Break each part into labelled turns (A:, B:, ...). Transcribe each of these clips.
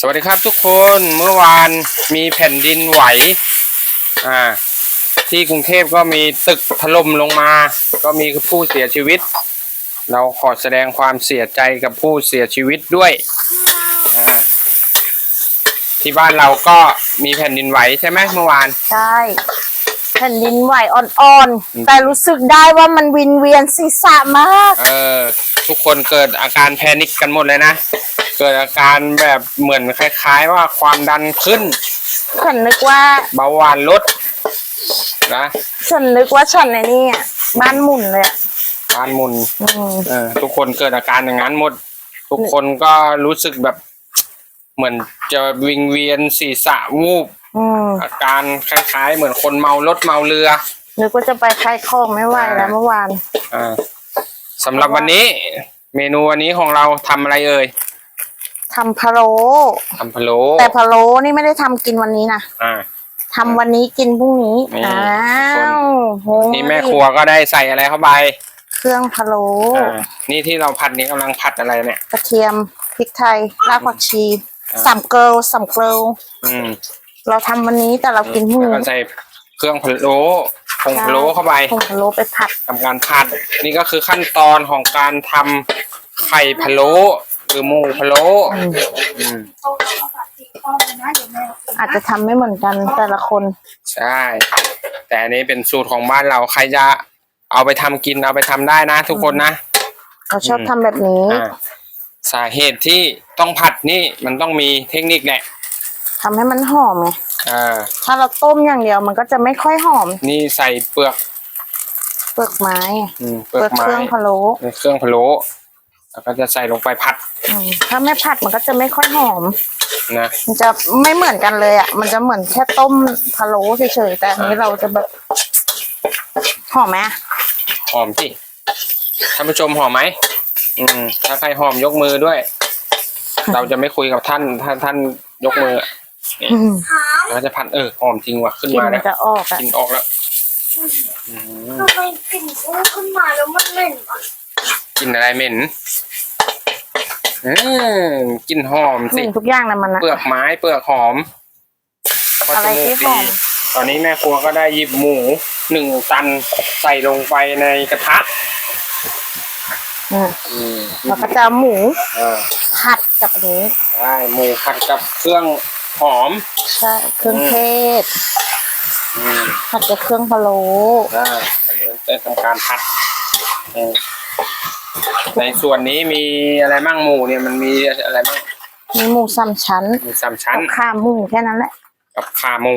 A: สวัสดีครับทุกคนเมื่อวานมีแผ่นดินไหว อ่า ที่กรุงเทพก็มีตึกถล่มลงมา ก็มีผู้เสียชีวิต เราขอแสดงความเสียใจกับผู้เสียชีวิตด้วยอ่าที่บ้านเราก็มีแผ่นดินไหวใช่ไหมเมื่อวาน
B: ใช่ ผ่นดินไหวอ่อน
A: อืม
B: ๆแต่รู้สึกได้ว่ามันวินเวียนศีรษะมาก
A: เออ ทุกคนเกิดอาการแพนิคกันหมดเลยนะ เกิดอาการแบบเหมือนคล้าย ๆ ว่าความดันขึ้น
B: ฉันนึกว่า
A: เบาหวานลดนะ
B: ฉันนึกว่าฉันในนี่อะบ้านหมุนเลยอะ
A: การหมุน
B: อืม
A: เออทุกคนเกิดอาการอย่างนั้นหมด ทุกคนก็รู้สึกแบบ เหมือนจะวิงเวียนศีรษะวูบ
B: อืม
A: อาการคล้ายๆ เหมือนคนเมารถเมาเรือ
B: นึกว่าจะไปคลายข้องไม่ไหวแล้วเมื่อวาน
A: อ่าสำหรับวันนี้ เมนูวันนี้ของเราทำอะไรเอ่ย
B: ทำพะโล้
A: ทำพะโล้
B: แต่พะโล้นี่ไม่ได้ทำกินวันนี้นะ
A: อ่า
B: ทำวันนี้กินพรุ่งนี้
A: นี่
B: อ้าวโห
A: นี่แม่ครัวก็ได้ใส่อะไรเข้าไป
B: เครื่องพะโล้
A: อ่านี่ที่เราผัดนี้กำลังผัดอะไรเนี่ย
B: กระเทียมพริกไทยรากผักชี
A: อ่า
B: สามเกลสามเกล
A: อืม
B: เราทำวันนี้แต่เรากินพรุ่ง
A: แล้วก็
B: นี้
A: ใส่เครื่องพะโล้ผงพะโล้เข้าไป
B: ผงพะโล้ไปผัด
A: ทำการผัด นี่ก็คือขั้นตอนของการทำไข่พะโล้หรือหมูพะโล้
B: อืม
A: อืม
B: อาจจะทำไม่เหมือนกันแต่ละคน
A: ใช่ แต่อันนี้เป็นสูตรของบ้านเราใครจะเอาไปทำกินเอาไปทำได้นะ ทุกคนนะ
B: เขาชอบทำแบบนี้
A: อ่าสาเหตุที่ต้องผัดนี่มันต้องมีเทคนิคแหละ
B: ทำให้มันหอมไง
A: อ่า
B: ถ้าเราต้มอย่างเดียวมันก็จะไม่ค่อยหอม
A: นี่ใส่เปลือก
B: เปลือกไม้อะ
A: อืมเป
B: เป
A: ลื
B: ลื
A: อ
B: อกก
A: ไม้
B: เครื่องพะโล้
A: ในเครื่องพะโล้แล้วก็จะใส่ลงไปผัด
B: อืมถ้าไม่ผัดมันก็จะไม่ค่อยหอม
A: นะ
B: มันจะไม่เหมือนกันเลยอะ มันจะเหมือนแค่ต้มพะโล้เฉยๆแต่อันนี้เราจะแบบหอมไหมอะ
A: หอมสิท่านผู้ชมหอมไหมอืมถ้าใครหอมยกมือด้วย เราจะไม่คุยกับท่านถ้าท่านยกมือ
B: อืม
A: เราจะผัดเออหอมจริงว่ะขึ้น
B: กลิ่น
A: มา
B: มั
A: แล้
B: น
A: ว
B: จะออกอะ
A: กลินออกแล้วอืม
C: ทำไมกลิ่นอู้ขึ้นมาแล้วมันเหม็นวะ
A: กลินอะไรเหม็นเออกลินหอม
B: เห
A: สิ
B: ม็นทุกอย่างเลยมันนะ
A: เปลือกไม้เปลือกหอมแล้วก็
B: อะไร
A: จมูก
B: ที่หอม
A: ดีตอนนี้แม่ครัวก็ได้หยิบหมูหนึ่งตันใส่ลงไปในกระทะ
B: อืม
A: อืม
B: แล้วก็จะเอาหมู
A: อ่า
B: ผัดกับอันนี้
A: ได้หมูผัดกับเครื่อง หอม
B: ใช่เครื่องเทศ
A: อืม
B: ผัดกับเครื่องพะโล้
A: ได้จะทำการผัดเออในส่วนนี้มีอะไรบ้างหมูเนี่ยมันมีอะไรบ้าง
B: มีหมูสามชั้น
A: มีสามชั้น
B: กับขาหมูแค่นั้นแหละ
A: กับขาหมู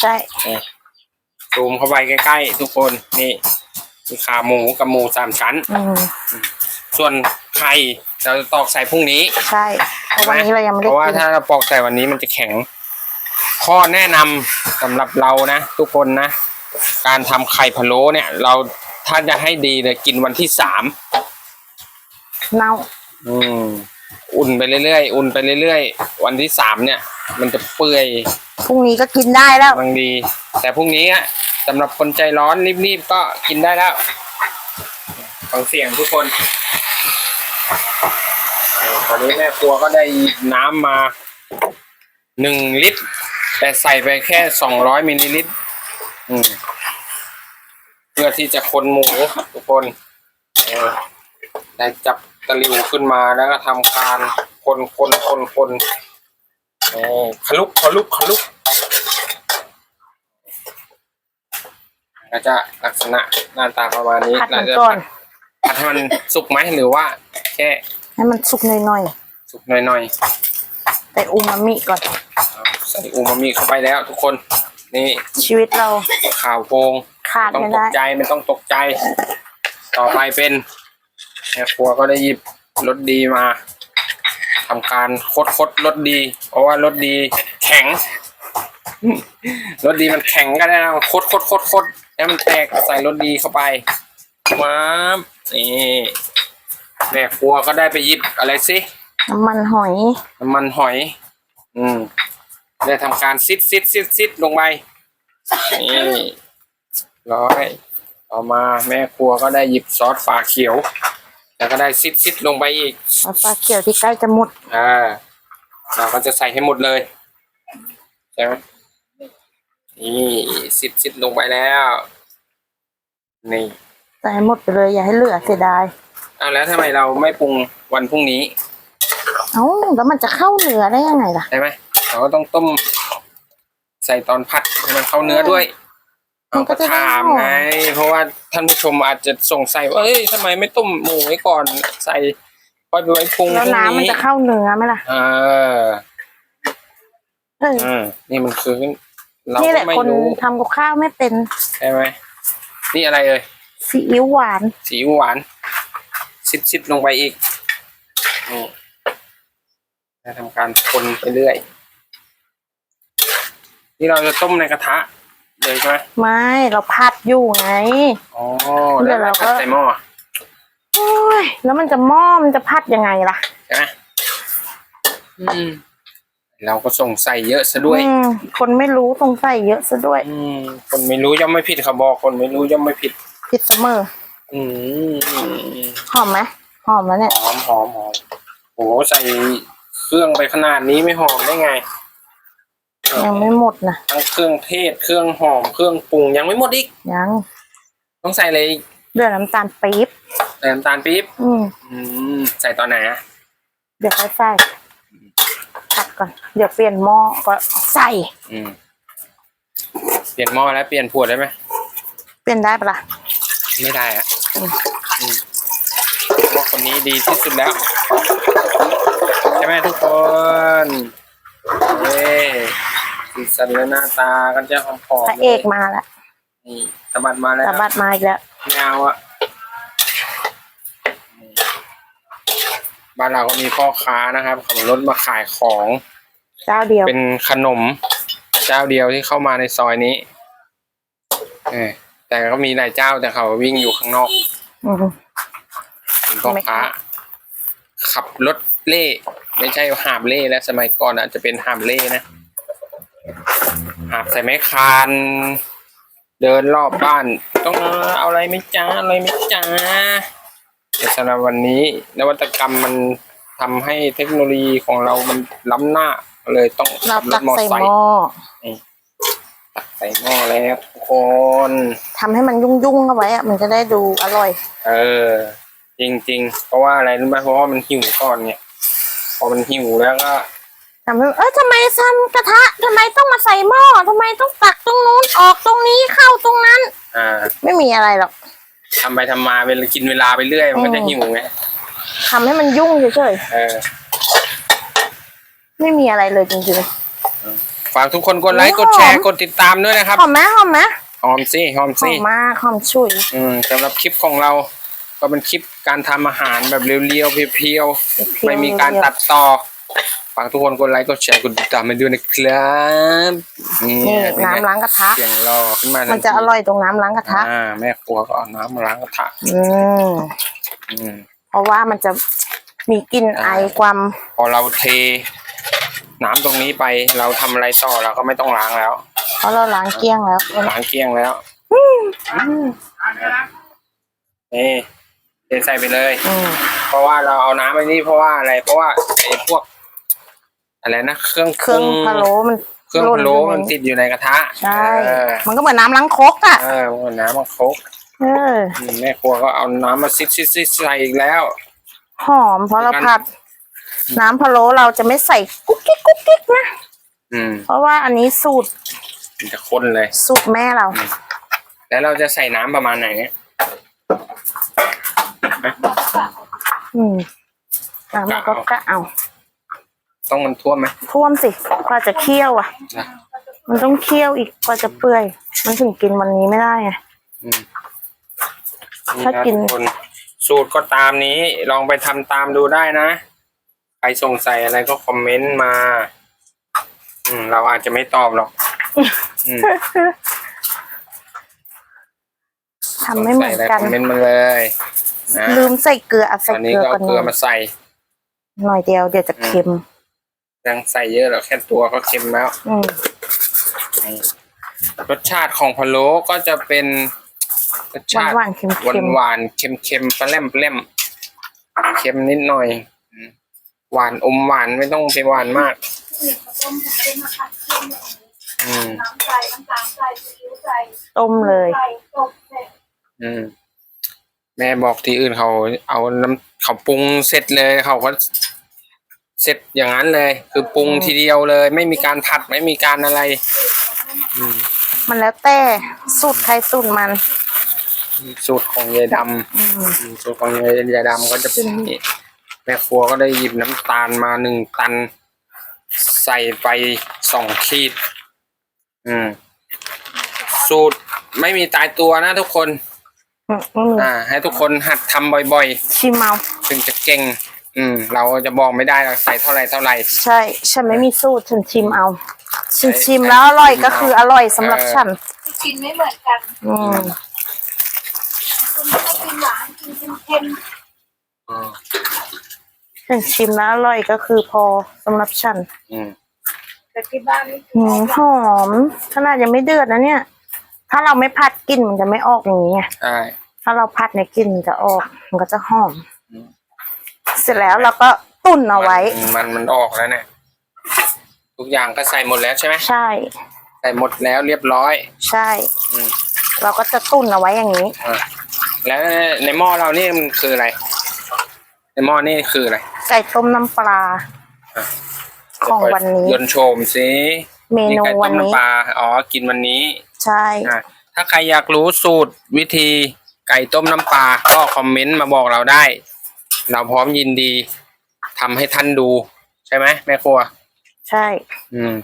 B: ใช่
A: ซูมเข้าไปใกล้ๆทุกคนนี่มีขาหมูกับหมูสามชั้น
B: อืม
A: ส่วน ไข่เราจะตอกใส่พรุ่งนี้
B: ใช่เพราะวันนี้เรายังไม่
A: เพ
B: ได้
A: ราะว่า
B: กิน
A: ถ้าเราปอกใส่วันนี้มันจะแข็ง ข้อแนะนำสำหรับเรานะ ทุกคนนะ การทำไข่พะโล้เนี่ย เราถ้าจะให้ดีเลยกินวันที่สาม
B: เน่า
A: อืมอุ่นไปเรื่อยๆอุ่นไปเรื่อยๆวันที่สามเนี่ย มันจะเปื่อย
B: พรุ่งนี้ก็กินได้แล้ว
A: บางดี แต่พรุ่งนี้อะสำหรับคนใจร้อนรีบๆก็กินได้แล้วฟังเสียงทุกคนเออ ตอนนี้แม่ครัวก็ได้น้ำมาหนึ่งลิตร แต่ใส่ไปแค่สองร้อยมิลลิลิตรอืมเพื่อที่จะคนหมูทุกคนเออได้จับตะหลิวขึ้นมาแล้วก็ทำการคนคนคนคนเออขลุกขลุกขลุกก็จะลักษณะหน้าตาประมาณนี้
B: ผัดมัน
A: เราจะ
B: ก่อน
A: ผัดให้มันสุกไหมหรือว่าแค่
B: ให้มันสุกหน่อย
A: สุกหน่อย
B: ๆ แต่อูมามิก่อน
A: ๆใส่อูมามิเข้าไปแล้วทุกคน นี่
B: ชีวิตเรา
A: ข่าวโพง
B: ขาด
A: ต้อง
B: ไม่
A: ต
B: ได้
A: กใจไม่ต้องตกใจ ต่อไปเป็นแม่ครัวก็ได้หยิบรสดีมาทำการคดคดรสดี เพราะว่ารสดีแข็ง รสดีมันแข็งก็ได้นะคดคดคดคดให้มันแตกใส่รสดีเข้าไปมาบนี่ แม่ครัวก็ได้ไปหยิบอะไรสิ
B: น้ำมันหอย
A: น้ำมันหอย อืม ได้ทำการซิดซิดซิดซิดลงไปนี่ร้อยต่อมาแม่ครัวก็ได้หยิบซอสฝาเขียว แล้วก็ได้ซิดซิดลงไปอีก
B: เอาปลาเขียวที่ใกล้จะหมด
A: อ่าเราก็จะใส่ให้หมดเลยใช่ไหมนี่สิบสิบลงไปแล้ว นี่
B: ใส่ให้หมดไปเลยอย่าให้เหลือเสียดาย
A: อะแล้วทำไมเราไม่ปรุงวันพรุ่งนี้
B: เอ้าแล้วมันจะเข้าเนื้อได้ยังไงล่ะ
A: ใช่ไหมเราก็ต้องต้ม ใส่ตอนผัดให้มันเข้าเนื้อด้วย
B: มั
A: เรา
B: นก็
A: ก็
B: จะได้
A: ถามไงเพราะว่าท่านผู้ชมอาจจะสงสัยว่าเอ้ยทำไมไม่ต้มหมูไว้ก่อน ใส่ค่อยไปไว้ปรุง
B: แล้ว
A: พรุ่ง
B: น้ำมัน
A: นี้
B: จะเข้าเนื้อไหมล่ะ
A: เออ
B: เออ
A: อืมนี่มันคือเรา
B: นี่แห
A: ก็
B: ละ
A: ไม่
B: คน
A: รู้
B: ทำกับข้าวไม่เป็น
A: ใช่ไหมนี่อะไรเอ่ย
B: ซีอิ๊วหวาน
A: สีอิ๊วหวาน ซิดซิดลงไปอีกนี่จะทำการคนไปเรื่อย นี่เราจะต้มในกระทะเลยใช่ไหม
B: ไม่เราผัดอยู่ไง
A: อ๋อ
B: เดี๋
A: แล้ว
B: ยวเราก็
A: ผัดใส่หม้อ
B: โอ้ยแล้วมันจะหม้อมันจะผัดยังไงล่ะ
A: ใช่ไหมอืมเราก็ส่งใส่เยอะซะด้วย
B: อืมคนไม่รู้ตรงใส่เยอะซะด้วย
A: อืม คนไม่รู้ย่อมไม่ผิดเขาบอกคนไม่รู้ย่อมไม่ผิด
B: ผิดเสมอ
A: อืม
B: หอมไหมหอมแล้วเนี่ย
A: หอมหอมหอมโหใส่เครื่องไปขนาดนี้ไม่หอมได้ไง
B: ยังไม่หมดนะ
A: ทั้งเครื่องเทศเครื่องหอมเครื่องปรุงยังไม่หมดอีก
B: ยัง
A: ต้องใส่อะไรอีก
B: เดือดน้ำตาลปี๊บ
A: ใส่น้ำตาลปี๊บ
B: อืม
A: อืมใส่ตอนไหนอะ
B: เดี๋ยวค่อยใส่ผัดก่อน เดี๋ยวเปลี่ยนหม้อก็ใส่
A: อืมเปลี่ยนหม้อแล้วเปลี่ยนผัวได้ไหม
B: เปลี่ยนได้ปะล่ะ
A: ไม่ได้อะ อืมเพราคนนี้ดีที่สุดแล้ว ใช่ไหมทุกคนเอ้สีสันและหน้าตากันจะหอม
B: พระเอกมาแล้ว
A: นี่สะบัดมาแล้ว
B: สะบัดมาอีกแล้ว
A: เงาอะบ้านเราก็มีพ่อค้านะครับขับรถมาขายของ
B: เจ้าเดียว
A: เป็นขนม เจ้าเดียวที่เข้ามาในซอยนี้ เออแต่ก็มีหลายเจ้าแต่เขาวิ่งอยู่ข้างนอก
B: อืม
A: เป็นพ่อค้าขับรถเล่ไม่ใช่หาบเล่แล้วสมัยก่อนอาจจะเป็นหาบเล่นะหาบใส่ไม้คาน เดินรอบบ้าน ต้องเอาอะไรไหม่จ้าอะไรไหม่จ้าแต่สำหรับวันนี้นวัตกรรมมันทำให้เทคโนโลยีของเรามันล้ำหน้าเลยต้อง
B: เรา
A: ขับร
B: ตั
A: ถ
B: ก
A: มอ
B: ใส่
A: ไซ
B: ห
A: ค์
B: ม้อ
A: ตักใส่หม้อแล้วทุกคน
B: ทำให้มันยุ่งๆเอาไว้อะมันจะได้ดูอร่อย
A: เออ จริง ๆ เพราะว่าอะไรรู้ไหมเพราะว่ามันหิวก่อนไงพอมันหิวแล้วก็
B: ทำให้เอ้ยทำไมทำกระทะทำไมต้องมาใส่หม้อทำไมต้องตักตรงนู้นออกตรงนี้เข้าตรงนั้น
A: อ่า
B: ไม่มีอะไรหรอก
A: ทำไปทำมาเวลากินเวลาไปเรื่อย มันก็จะ
B: อืม
A: หิวไง
B: ทำให้มันยุ่งเฉย
A: เออ
B: ๆไม่มีอะไรเลยจริง
A: ฝากทุกคนกดไลค์
B: โอ้
A: กดแชร์ กดติดตามด้วยนะครับ
B: ๆหอมไหมหอมไหม
A: หอมสิหอม
B: ห
A: สิ
B: อมมากหอมฉุย
A: อืมสำหรับคลิปของเราก็เป็นคลิปการทำอาหารแบบเรียวๆเพียวๆไม่มีการตัดต่อฝากทุกคนกดไลค์กดแชร์กดติดตามมาด้วยนะครับนี่
B: นี่
A: เป็นไง
B: น้ำล้างกระทะ
A: เสียงรอขึ้นมา
B: มั
A: มัน
B: จะอร่อยตรงน้ำล้างกระทะ
A: อ่าแม่ครัวก็เอาน้ำมาล้างกระทะ
B: อืม
A: อืม
B: เพราะว่ามันจะมีกลิ่นไอ
A: อ่า
B: ความ
A: พอเราเท น้ำตรงนี้ไปเราทำอะไรต่อเราก็ไม่ต้องล้างแล้ว
B: เพราะเราล้างเกลี้ยงแล้ว
A: ล้างเกลี้ยงแล้วนี่เทใส่ไปเลย
B: อืม
A: เพราะว่าเราเอาน้ำไปนี่เพราะว่าอะไร เพราะว่าไอ้พวก อะไรนะเครื่อง
B: เครื่อง
A: ป
B: พะโล้มัน
A: เครื่องพะโล้
B: ห
A: มัน
B: อยู่ใติ
A: ดอยู่ในกระทะ
B: ใช่
A: เออ
B: มันก็เหมือนน้ำล้างครกอะ
A: เออมันน้ำมันโคก
B: เออ
A: แม่ครัวก็เอาน้ำมาซิดซิดซิดใส่อีกแล้ว
B: หอมเพราะเรา
A: งั้น
B: ผัด น้ำพะโล้เราจะไม่ใส่กุ๊กกิ๊กกุ๊กกิ๊กนะ
A: อืม
B: เพราะว่าอันนี้สูตร
A: มันจะข้นเลย
B: สูตรแม่เรา
A: แล้วเราจะใส่น้ำประมาณไหนเนี่ย
B: อืมน้ำมันก็กะเอา
A: ต้องมันท่วมไหม
B: ท่วมสิกว่าจะเคี่ยวอะ
A: นะ
B: มันต้องเคี่ยวอีกกว่าจะเปื่อย มันถึงกินวันนี้ไม่ได้ไง
A: อืม
B: ถ้ากิน
A: ทุคนสูตรก็ตามนี้ลองไปทำตามดูได้นะ ใครสงสัยอะไรก็คอมเมนต์มา อืม เราอาจจะไม่ตอบหรอกอืม
B: ทำไม่เหมือน
A: สงสัย
B: กัน
A: อะไรคอมเมนต์มาเลยนะ
B: ลืมใส่เกลือเอา
A: ต
B: ใส่
A: อน
B: เก
A: นี้
B: ลือ
A: ก็
B: ก่อ
A: เอา
B: น
A: เกลือ
B: หน่
A: มา
B: อย
A: ใส่
B: หน่อยเดียวเดี๋ยวจะเค็ม
A: ยังใส่เยอะหรอกแค่ตัวก็เค็มแล้ว
B: อืม
A: รสชาติของพะโล้ก็จะเป็นรสชาติ
B: หวานๆเค็มๆ
A: หวานหวานๆเค็มเค็มๆปลาแรมปลาแรมเค็มนิดหน่อยอืม หวานอมหวานไม่ต้องไปหวานมาก
C: นี่ข้าวต้มผมเป็นมาผัดเค็มอย่างนี้
A: อืม
C: น้ำใส่น้ำตาลใส่ซีอิ๊วใส่
B: ต้มเลย
C: ใส่ตกเสร็จ
A: อืม แม่บอกที่อื่นเขาเอาน้ำเขาปรุงเสร็จเลยเขาก็เสร็จอย่างนั้นเลย คือปรุงทีเดียวเลย ไม่มีการผัดไม่มีการอะไร อืม
B: มันแล้วแต่สูตรใครสูตรมัน
A: สูตรของยายดำ
B: อืม
A: อืมสูตรของยายดำก็จะเป็นอย่างนี้ แม่ครัวก็ได้หยิบน้ำตาลมาหนึ่งตัน ใส่ไปสองขีด อืม สูตรไม่มีตายตัวนะทุกคน
B: อืมอืม
A: อ่า ให้ทุกคนหัดทำบ่อย
B: ชิมเอา
A: ๆ ถึงจะเก่ง อืม เราจะบอกไม่ได้เราใส่เท่าไหรเท่าไหร
B: ใช่ ฉันไม่มีสูตรฉันชิมเอาฉัน
A: ใช่
B: ชิมแล้วอร่อยก็คืออร่อยสำหรับ
A: เออ
B: ฉัน
C: กินไม่เหมือนกัน
B: อืม
C: คุณไม่กินหวานกินเค็ม
A: อืม
B: ฉัน ชิมแล้วอร่อยก็คือพอสำหรับฉัน
A: อืม
C: ๆแต่ที่บ้านนี่
B: หืมหอมขนาดยังไม่เดือดนะเนี่ย ถ้าเราไม่ผัดกลิ่นมันจะไม่ออกอย่างนี้ไง
A: ใช่
B: ถ้าเราผัดในยกลิ่นมันจะออก มันก็จะหอม
A: อืม
B: เสร็จแล้วเราก็ตุ่นเอาไว้
A: มันมันออกแล้วเนี่ยทุกอย่างก็ใส่หมดแล้วใช่ไหม
B: ใช่
A: ใส่หมดแล้วเรียบร้อย
B: ใช่
A: อืม
B: เราก็จะตุ่นเอาไว้อย่างนี้
A: อะแล้วในหม้อเรานี่มันคืออะไร ในหม้อนี่คืออะไร
B: ไก่ต้มน้ำปลาของวันนี้
A: ยนต์โชมสิ
B: เมนู
A: ไก่ต้
B: วันนี้ำ
A: ปลาอ๋อกินวันนี้
B: ใช่
A: อะถ้าใครอยากรู้สูตรวิธีไก่ต้มน้ำปลาก็คอมเมนต์มาบอกเราได้ เราพร้อมยินดีทำให้ท่านดู ใช่ไหมแม่ครัว
B: ใช่
A: อืม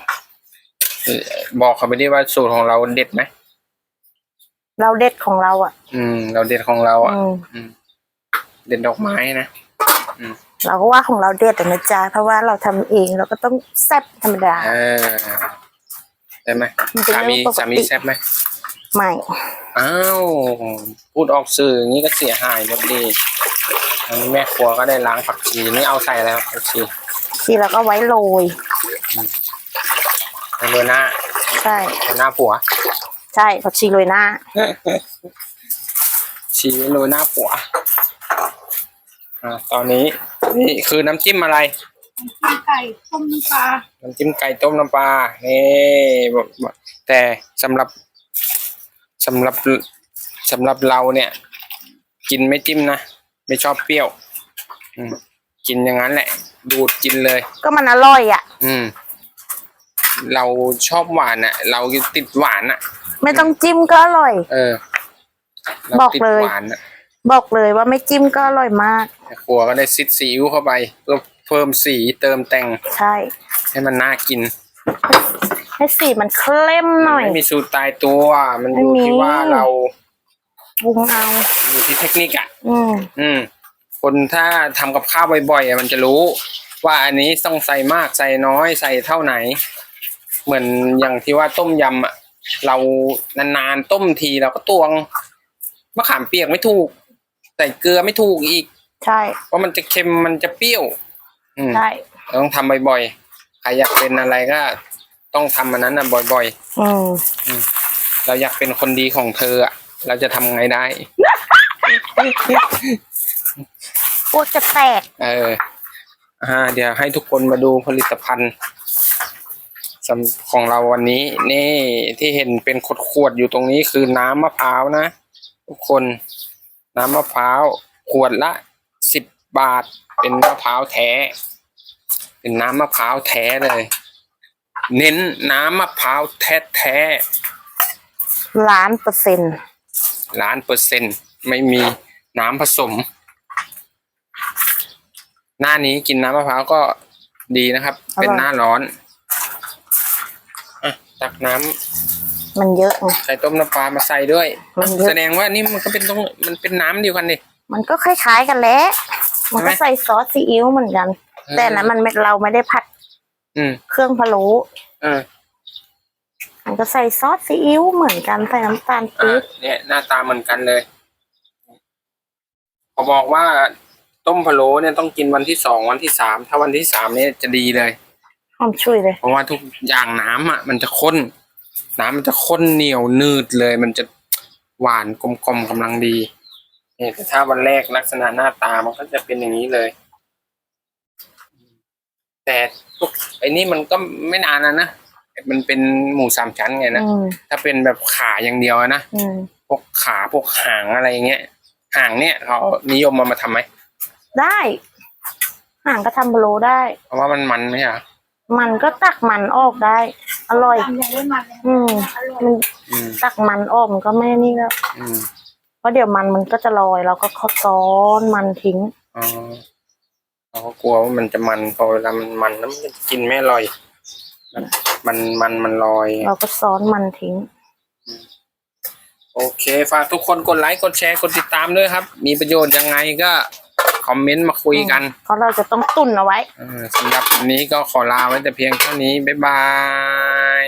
A: เอ่อบอกเขาไปดิว่าสูตรของเราเด็ดไหม
B: เราเด็ดของเราอะ
A: อืม เราเด็ดของเราอะ
B: อืม
A: อืมเด็ดดอกไม้นะ
B: เราก็ว่าของเราเด็ดอะนะจ๊ะเพราะว่าเราทำเองเราก็ต้องแซ่บธรรมดา
A: เออได้ไหม
B: มันเป็น
A: สามี
B: เรื่องปกติ
A: สามีแซ่บไหม
B: ใหม่
A: อ้าวพูดออกสื่ออย่างนี้ก็เสียหายหมดดีอันนี้แม่ครัวก็ได้ล้างผักชีนี่เอาใส่แล้วผักชี
B: ทีเราก็ไว้โรย
A: ในโรยหน้า
B: ใช่
A: โรยหน้าผัว
B: ใช่ผักชีโรยหน้า
A: ชีโรยหน้าผัว อ่าตอนนี้นี่คือน้ำจิ้มอะไร
C: กินไก่ต้มน้ำปลา
A: น้ำจิ้มไก่ต้มน้ำปลานี่บอกบอกแต่สำหรับสำหรับสำหรับเราเนี่ย กินไม่จิ้มนะไม่ชอบเปรี้ยว อืม กินอย่างนั้นแหละ ดูดกินเลย
B: ก็มันอร่อยอะ
A: อืม เราชอบหวานอะ เราติดหวานอะ
B: ไม่ต้องจิ้มก็อร่อย
A: เออ เรา
B: บอก
A: ติด
B: เลย
A: หวานอะ
B: บอกเลยว่าไม่จิ้มก็อร่อยมาก
A: แต่ครัวก็ได้ซิดซีอิ๊วเข้าไปเพื่อเพิ่มสีเติมแต่ง
B: ใช่
A: ให้มันน่ากิน
B: ให้สีมันเข้มหน่อย
A: ไม่มีสูตรตายตัว มันอยู่
B: ไม่มี
A: ที่ว่าเรา
B: ปรุงเอา
A: อยู่ที่เทคนิคอะ
B: อืม
A: อืม คนถ้าทำกับข้าวบ่อยๆอะมันจะรู้ ว่าอันนี้ต้องใส่มากใส่น้อยใส่เท่าไหน เหมือนอย่างที่ว่าต้มยำอะ เรานานๆต้มทีเราก็ตวงมะขามเปียกไม่ถูก ใส่เกลือไม่ถูกอีก
B: ใช่
A: เพราะมันจะเค็มมันจะเปรี้ยว อืม
B: ใช่
A: เราต้องทำบ่อยๆใครอยากเป็นอะไรก็ ต้องทำอันนั้นน่ะบ่อย
B: อืม
A: ๆ เราอยากเป็นคนดีของเธออะเราจะทำไงได้
B: พวกจะแตก
A: เอออ่าเดี๋ยวให้ทุกคนมาดูผลิตภัณฑ์สำของเราวันนี้ นี่ที่เห็นเป็นขวดๆอยู่ตรงนี้คือน้ำมะพร้าวนะ ทุกคน น้ำมะพร้าวขวดละสิบบาท เป็นมะพร้าวแท้ เป็นน้ำมะพร้าวแท้เลย เน้นน้ำมะพร้าวแท้แท้
B: ล้านเปอร์เซ็นต์
A: ๆล้านเปอร์เซ็นต์ไม่มีน้ำผสม หน้านี้กินน้ำมะพร้าวก็ดีนะครับ เป็นหน้าร้อนอะตักน้ำ
B: มันเยอะไง
A: ใส่ต้มน้ำปลามาใส่ด้วย
B: มันเยอะ
A: แสดงว่านี่มันก็เป็นต้องมันเป็นน้ำเดียวกันดิ
B: มันก็คล้ายๆกันแหล้วมันก็
A: ใช่ไหม
B: ใส่ซอสซีอิ๊วเหมือนกัน
A: เออ
B: แต่อันนั้นมันไม่เราไม่ได้ผัด
A: อืม
B: เครื่องพะโล้
A: เออ
B: มันก็ใส่ซอสซีอิ๊วเหมือนกันใส่น้ำตาล
A: อะ
B: ปี๊บ
A: เนี่ยหน้าตาเหมือนกันเลยเขาบอกว่าต้มพะโล้เนี่ยต้องกินวันที่สองวันที่สามถ้าวันที่สามเนี่ยจะดีเลย
B: หอมช่วยเลย
A: เพราะว่าทุกอย่างน้ำอะมันจะข้น น้ำมันจะข้นเหนียวนืดเลย มันจะหวานกลมๆกำลังดีเนี่ยแต่ถ้าวันแรกลักษณะหน้าตามันก็จะเป็นอย่างนี้เลย แต่พวกไอ้นี่มันก็ไม่นานนะนะมันเป็นหมูสามชั้นไงนะ
B: อืม
A: ถ้าเป็นแบบขาอย่างเดียวอะนะ
B: อืม
A: พวกขาพวกหางอะไรอย่างเงี้ยหางเนี่ยเขานิยมมามาทำไหม
B: ได้ ห่างก็ทำพะโล้ได้
A: เพราะว่ามันมันไหมอะ
B: มันก็ตักมันออกได้ อร่อย
C: ทำอย่างได้มันเลย
B: อืม
C: อร่อย
B: มัน
A: อืม
B: ตักมันออกมันก็ไม่นี่แล้ว
A: อืม
B: เพราะเดี๋ยวมันมันก็จะลอยเราก็ซ้อนมันทิ้ง
A: อ๋อเราก็กลัวว่ามันจะมันพอเวลามันมันแล้วมันจะกินไม่อร่อยมันมันมันลอย
B: เราก็ซ้อนมันทิ้ง
A: โอเค ฝากทุกคนกดไลค์ กดแชร์ กดติดตามด้วยครับ มีประโยชน์ยังไงก็ คอมเมนต์มาคุยกัน
B: เพราะเราจะต้องตุนเอาไว้
A: เออสำหรับวันนี้ก็ขอลาไว้แต่เพียงเท่านี้ บ๊ายบาย